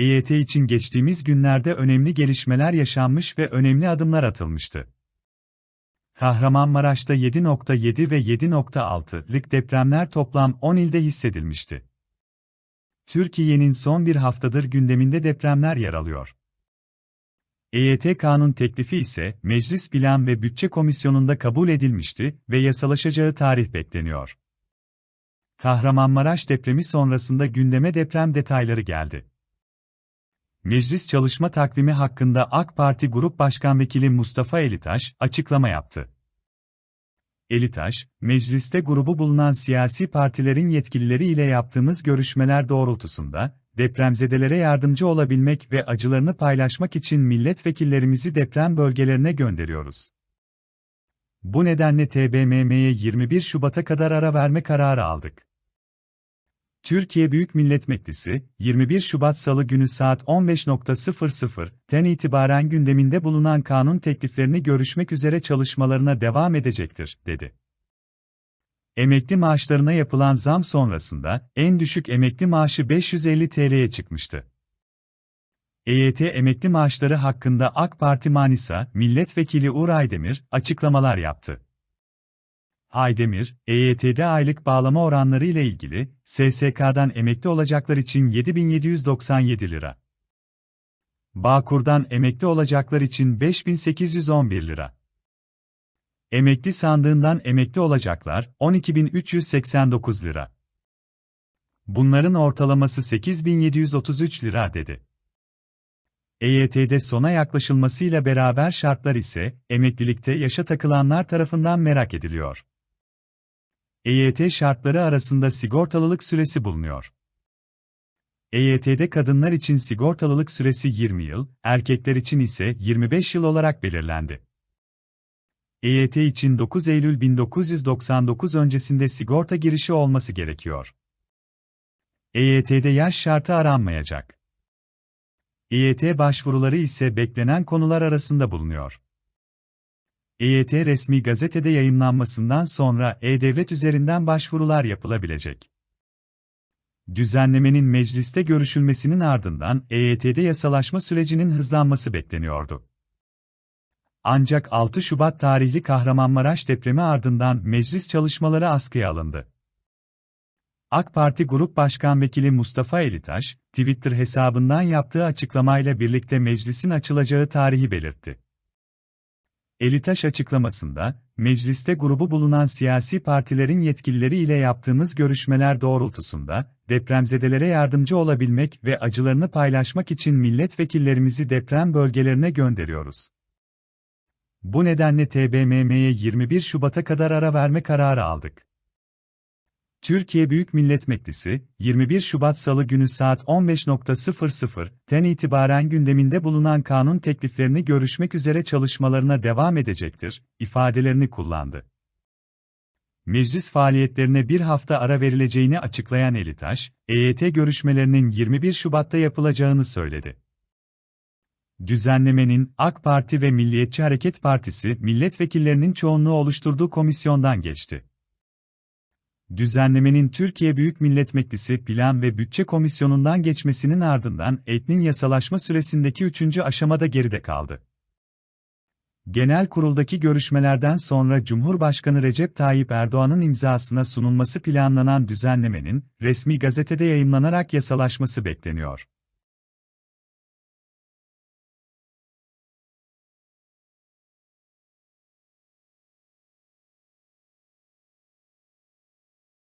EYT için geçtiğimiz günlerde önemli gelişmeler yaşanmış ve önemli adımlar atılmıştı. Kahramanmaraş'ta 7.7 ve 7.6'lık depremler toplam 10 ilde hissedilmişti. Türkiye'nin son bir haftadır gündeminde depremler yer alıyor. EYT kanun teklifi ise Meclis Plan ve Bütçe Komisyonu'nda kabul edilmişti ve yasalaşacağı tarih bekleniyor. Kahramanmaraş depremi sonrasında gündeme deprem detayları geldi. Meclis çalışma takvimi hakkında AK Parti Grup Başkan Vekili Mustafa Elitaş açıklama yaptı. Elitaş, mecliste grubu bulunan siyasi partilerin yetkilileri ile yaptığımız görüşmeler doğrultusunda, depremzedelere yardımcı olabilmek ve acılarını paylaşmak için milletvekillerimizi deprem bölgelerine gönderiyoruz. Bu nedenle TBMM'ye 21 Şubat'a kadar ara verme kararı aldık. Türkiye Büyük Millet Meclisi, 21 Şubat Salı günü saat 15.00'ten itibaren gündeminde bulunan kanun tekliflerini görüşmek üzere çalışmalarına devam edecektir, dedi. Emekli maaşlarına yapılan zam sonrasında, en düşük emekli maaşı 550 TL'ye çıkmıştı. EYT emekli maaşları hakkında AK Parti Manisa, Milletvekili Uğur Aydemir, açıklamalar yaptı. Aydemir, EYT'de aylık bağlama oranları ile ilgili, SSK'dan emekli olacaklar için 7797 lira. Bağkur'dan emekli olacaklar için 5811 lira. Emekli sandığından emekli olacaklar 12389 lira. Bunların ortalaması 8733 lira dedi. EYT'de sona yaklaşılmasıyla beraber şartlar ise emeklilikte yaşa takılanlar tarafından merak ediliyor. EYT şartları arasında sigortalılık süresi bulunuyor. EYT'de kadınlar için sigortalılık süresi 20 yıl, erkekler için ise 25 yıl olarak belirlendi. EYT için 9 Eylül 1999 öncesinde sigorta girişi olması gerekiyor. EYT'de yaş şartı aranmayacak. EYT başvuruları ise beklenen konular arasında bulunuyor. EYT resmi gazetede yayınlanmasından sonra E-Devlet üzerinden başvurular yapılabilecek. Düzenlemenin mecliste görüşülmesinin ardından EYT'de yasalaşma sürecinin hızlanması bekleniyordu. Ancak 6 Şubat tarihli Kahramanmaraş depremi ardından meclis çalışmaları askıya alındı. AK Parti Grup Başkan Vekili Mustafa Elitaş, Twitter hesabından yaptığı açıklamayla birlikte meclisin açılacağı tarihi belirtti. Elitaş açıklamasında, mecliste grubu bulunan siyasi partilerin yetkilileri ile yaptığımız görüşmeler doğrultusunda, depremzedelere yardımcı olabilmek ve acılarını paylaşmak için milletvekillerimizi deprem bölgelerine gönderiyoruz. Bu nedenle TBMM'ye 21 Şubat'a kadar ara verme kararı aldık. Türkiye Büyük Millet Meclisi, 21 Şubat Salı günü saat 15.00'ten itibaren gündeminde bulunan kanun tekliflerini görüşmek üzere çalışmalarına devam edecektir, ifadelerini kullandı. Meclis faaliyetlerine bir hafta ara verileceğini açıklayan Elitaş, EYT görüşmelerinin 21 Şubat'ta yapılacağını söyledi. Düzenlemenin AK Parti ve Milliyetçi Hareket Partisi milletvekillerinin çoğunluğu oluşturduğu komisyondan geçti. Düzenlemenin Türkiye Büyük Millet Meclisi Plan ve Bütçe Komisyonu'ndan geçmesinin ardından etnin yasalaşma süresindeki üçüncü aşamada geride kaldı. Genel kuruldaki görüşmelerden sonra Cumhurbaşkanı Recep Tayyip Erdoğan'ın imzasına sunulması planlanan düzenlemenin resmi gazetede yayımlanarak yasalaşması bekleniyor.